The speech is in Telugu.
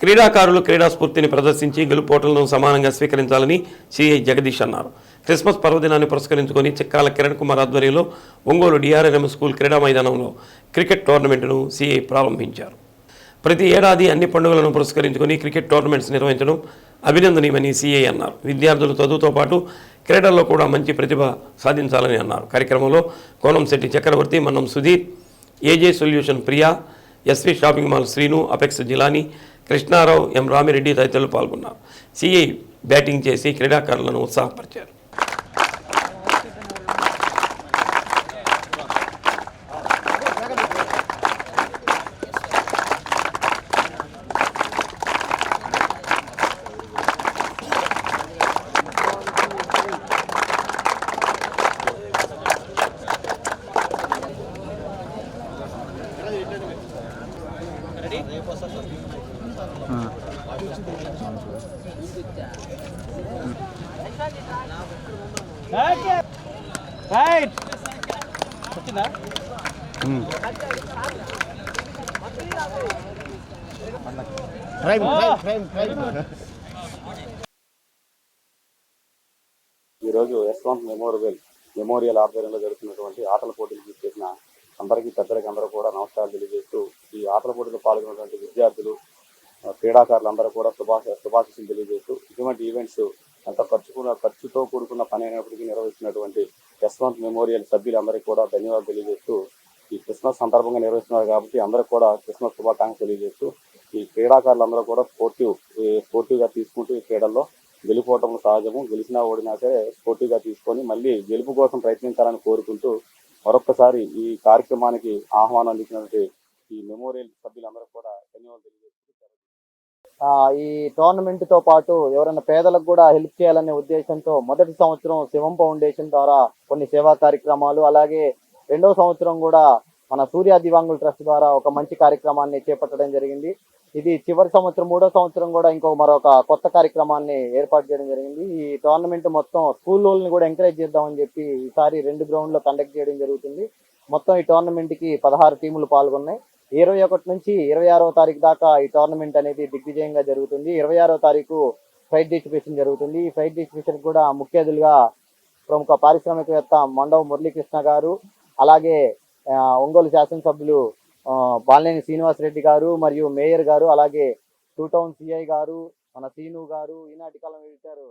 క్రీడాకారులు క్రీడా స్ఫూర్తిని ప్రదర్శించి గెలుపోటలను సమానంగా స్వీకరించాలని సిఐ జగదీష్ అన్నారు. క్రిస్మస్ పర్వదినాన్ని పురస్కరించుకొని చిక్కాల కిరణ్ కుమార్ ఆధ్వర్యంలో ఒంగోలు డిఆర్ఎన్ఎం స్కూల్ క్రీడా మైదానంలో క్రికెట్ టోర్నమెంట్ను సిఐ ప్రారంభించారు. ప్రతి ఏడాది అన్ని పండుగలను పురస్కరించుకొని క్రికెట్ టోర్నమెంట్స్ నిర్వహించడం అభినందనీయమని సీఐ అన్నారు. విద్యార్థులు చదువుతో పాటు క్రీడల్లో కూడా మంచి ప్రతిభ సాధించాలని అన్నారు. కార్యక్రమంలో Konansetti Chakravarthi Mannam Sudheer AJ solution Priya SV shopping mall Srinu apex Jilani Krishnarao M Ramireddy తదితరులు పాల్గొన్నారు. సీఐ బ్యాటింగ్ చేసి క్రీడాకారులను ఉత్సాహపరిచారు. రైట్ వచ్చిందా ఈరోజు యశ్వంత్ మెమోరియల్ మెమోరియల్ ఆధ్వర్యంలో జరుగుతున్నటువంటి ఆటల పోటీలు చేసిన అందరికీ పెద్దలకి అందరూ కూడా నమస్కారాలు తెలియజేస్తూ ఈ ఆటల పోటీలో పాల్గొన్నటువంటి విద్యార్థులు క్రీడాకారులందరూ క్రీడాకారులు అందరూ కూడా శుభాశ శుభాశిస్సులు తెలియజేస్తూ ఇటువంటి ఈవెంట్స్ ఎంత ఖర్చుకున్న ఖర్చుతో కూడుకున్న పని అయినప్పటికీ నిర్వహిస్తున్నటువంటి యశ్వంత్ మెమోరియల్ సభ్యులందరికీ కూడా ధన్యవాదాలు తెలియజేస్తూ ఈ క్రిస్మస్ సందర్భంగా నిర్వహిస్తున్నారు కాబట్టి అందరూ కూడా క్రిస్మస్ శుభాకాంక్షలు తెలియజేస్తూ ఈ క్రీడాకారులందరూ కూడా స్పోర్టివ్ స్పోర్టివ్గా తీసుకుంటూ ఈ క్రీడల్లో గెలుపోవటం సహజము. గెలిచినా ఓడినా సరే స్పోర్టివ్గా తీసుకొని మళ్ళీ గెలుపు కోసం ప్రయత్నించాలని కోరుకుంటూ మరొకసారి ఈ కార్యక్రమానికి ఆహ్వానం అందించినటువంటి ఈ మెమోరియల్ సభ్యులందరూ కూడా ధన్యవాదాలు తెలియజేస్తున్నారు. ఈ టోర్నమెంట్తో పాటు ఎవరైనా పేదలకు కూడా హెల్ప్ చేయాలనే ఉద్దేశంతో మొదటి సంవత్సరం శివం ఫౌండేషన్ ద్వారా కొన్ని సేవా కార్యక్రమాలు అలాగే రెండవ సంవత్సరం కూడా మన సూర్య దివాంగుల ట్రస్ట్ ద్వారా ఒక మంచి కార్యక్రమాన్ని చేపట్టడం జరిగింది. ఇది చివరి సంవత్సరం మూడో సంవత్సరం కూడా ఇంకో మరొక కొత్త కార్యక్రమాన్ని ఏర్పాటు చేయడం జరిగింది. ఈ టోర్నమెంట్ మొత్తం స్కూల్లోని కూడా ఎంకరేజ్ చేద్దామని చెప్పి ఈసారి రెండు గ్రౌండ్లో కండక్ట్ చేయడం జరుగుతుంది. మొత్తం ఈ టోర్నమెంట్కి పదహారు టీములు పాల్గొన్నాయి. ఇరవై ఒకటి నుంచి ఇరవై ఆరో తారీఖు దాకా ఈ టోర్నమెంట్ అనేది దిగ్విజయంగా జరుగుతుంది. ఇరవై ఆరో తారీఖు ఫ్లైట్ డిస్ట్రిబ్యూషన్ జరుగుతుంది. ఈ ఫ్లైట్ డిస్ట్రిబ్యూషన్ కూడా ముఖ్య అతిథులుగా ప్రముఖ పారిశ్రామికవేత్త మండవ మురళీకృష్ణ గారు అలాగే ఒంగోలు శాసనసభ్యులు ఆ, బాలినేని శ్రీనివాస్ రెడ్డి గారు మరియు మేయర్ గారు అలాగే టూ టౌన్ సిఐ గారు మన సీను గారు ఈనాటి కాలం ఎడిటర్